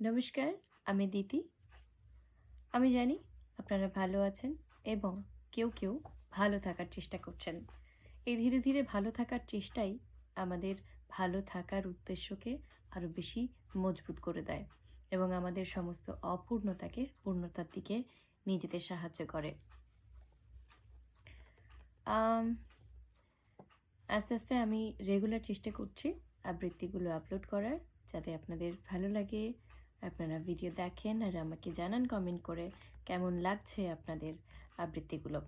নমস্কার, আমি দিতি। আমি জানি আপনারা ভালো আছেন এবং কেউ কেউ ভালো থাকার চেষ্টা করছেন। এই ধীরে ধীরে ভালো থাকার চেষ্টাই আমাদের ভালো থাকার উদ্দেশ্যকে আরও বেশি মজবুত করে দেয় এবং আমাদের সমস্ত অপূর্ণতাকে পূর্ণতার দিকে নিজেদের সাহায্য করে। আস্তে আস্তে আমি রেগুলার চেষ্টা করছি আবৃত্তিগুলো আপলোড করার যাতে আপনাদের ভালো লাগে। আপনারা ভিডিও দেখেন আর আমাকে জানান কমেন্ট করে কেমন লাগছে আপনাদের আবৃত্তিগুলো।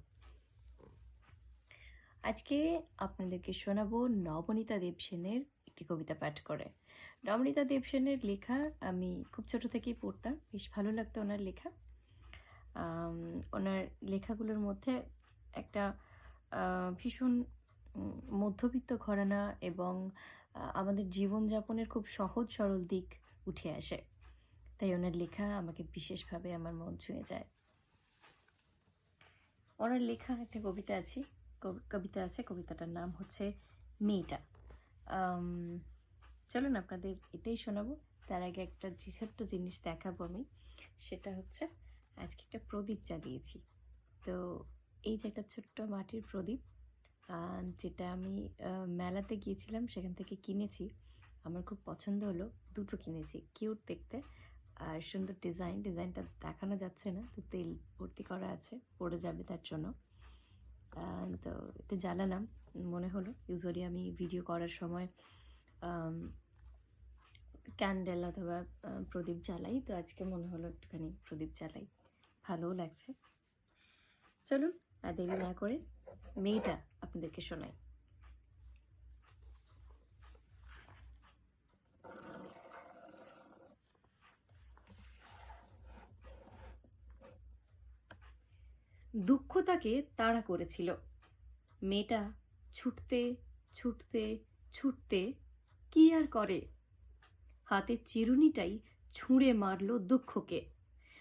আজকে আপনাদেরকে শোনাবো নবনীতা দেবসেনের একটি কবিতা পাঠ করে। নবনীতা দেবসেনের লেখা আমি খুব ছোট থেকেই পড়তাম, বেশ ভালো লাগতো ওনার লেখা। ওনার লেখাগুলোর মধ্যে একটা ভীষণ মধ্যবিত্ত ঘরানা এবং আমাদের জীবনযাপনের খুব সহজ সরল দিক উঠে আসে। তাই ওনার লেখা আমাকে বিশেষভাবে আমার মন ছুঁয়ে যায়। ওনার লেখা একটা কবিতা আছে, কব- কবিতা আছে, কবিতাটার নাম হচ্ছে মেয়েটা। চলুন আপনাদের এটাই শোনাবো। তার আগে একটা ছোট্ট জিনিস দেখাবো আমি, সেটা হচ্ছে আজকে একটা প্রদীপ জ্বালিয়েছি। তো এই যে একটা ছোট্ট মাটির প্রদীপ যেটা আমি মেলাতে গিয়েছিলাম, সেখান থেকে কিনেছি। আমার খুব পছন্দ হলো, দুটো কিনেছি, কিউট দেখতে। আর সুন্দর ডিজাইন ডিজাইনটা দেখানো যাচ্ছে না, তো তেল ভর্তি করা আছে, পড়ে যাবে তার জন্য। তো এটা জ্বালালাম মনে হলো। ইউজুয়ালি আমি ভিডিও করার সময় ক্যান্ডেল অথবা প্রদীপ জ্বালাই, তো আজকে মনে হলো একটুখানি প্রদীপ জ্বালাই। ভালোও লাগছে। চলুন, আর দেরি না করে, মেয়েটা আপনাদেরকে শোনাই। দুঃখ তাকে তাড়া করেছিল। মেয়েটা ছুটতে ছুটতে ছুটতে কি আর করে? হাতের চিরুনিটাই ছুঁড়ে মারল দুঃখকে।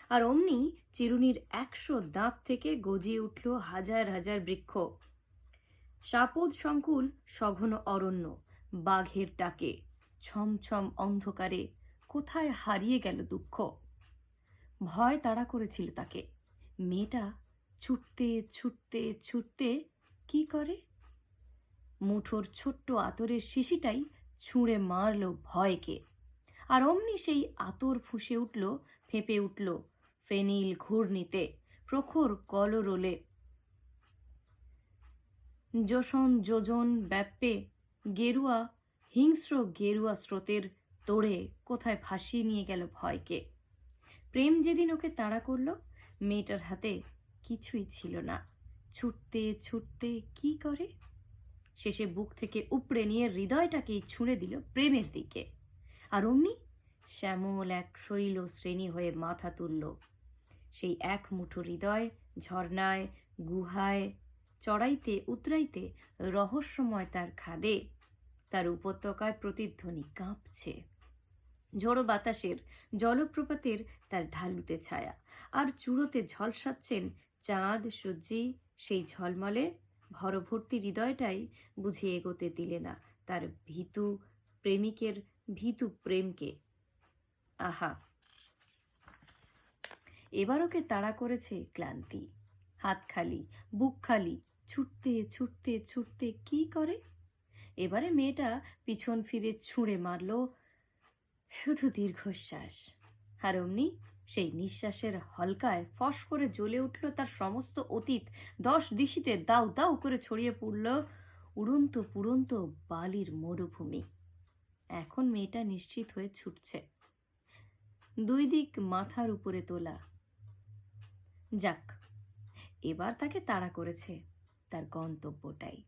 আর অমনি চিরুনির একশো দাঁত থেকে গজিয়ে উঠল হাজার হাজার বৃক্ষ। সাপদ সংকুল সঘন অরণ্য, বাঘের ডাকে, ছমছম অন্ধকারে কোথায় হারিয়ে গেল দুঃখ? ভয় তাড়া করেছিল তাকে। মেয়েটা ছুটতে ছুটতে ছুটতে কি করে? মুঠোর ছোট্ট আতরের শিশিটাই ছুঁড়ে মারল ভয়কে। আর অমনি সেই আতর ফুঁসে উঠল, ফেঁপে উঠল ফেনিল ঘূর্ণিতে প্রখর কলরোলে। যোশন যোজন ব্যাপে গেরুয়া, হিংস্র গেরুয়া স্রোতের তোড়ে কোথায় ভাসিয়ে নিয়ে গেল ভয়কে। প্রেম যেদিন ওকে তাড়া করল, মেয়েটার হাতে কিছুই ছিল না। ছুটতে ছুটতে কি করে? শেষে বুক থেকে উপড়ে নিয়ে হৃদয়টাকেই ছুঁড়ে দিল প্রেমের দিকে। আর অমনি শ্যামল এক শৈল শ্রেণি হয়ে মাথা তুলল। সেই এক মুঠো হৃদয় ঝর্ণায়, গুহায়, চড়াইতে, উতরাইতে রহস্যময় তার খাদে, তার উপত্যকায় প্রতিধ্বনি কাঁপছে। ঝোড়ো বাতাসের জলপ্রপাতের তার ঢালুতে ছায়া, আর চূড়োতে ঝলসাচ্ছেন চাঁদ, সূর্যি সেই ঝলমলে, ভরভর্তি হৃদয়টাই বুঝে এগোতে দিলে না তার ভীতু প্রেমিকের ভীতু প্রেমকে। আহা! এবার ওকে তাড়া করেছে ক্লান্তি। হাত খালি, বুক খালি, ছুটতে ছুটতে ছুটতে কি করে? এবারে মেয়েটা পিছন ফিরে ছুঁড়ে মারল, শুধু দীর্ঘশ্বাস। আর অমনি সেই নিঃশ্বাসের হলকায় ফস করে জ্বলে উঠল তার সমস্ত অতীত। দশ দিশিতে দাউ দাউ করে ছড়িয়ে পড়ল উড়ন্ত পুরন্ত বালির মরুভূমি। এখন মেয়েটা নিশ্চিত হয়ে ছুটছে। দুই দিক মাথার উপরে তোলা। যাক, এবার তাকে তাড়া করেছে তার গন্তব্যটাই।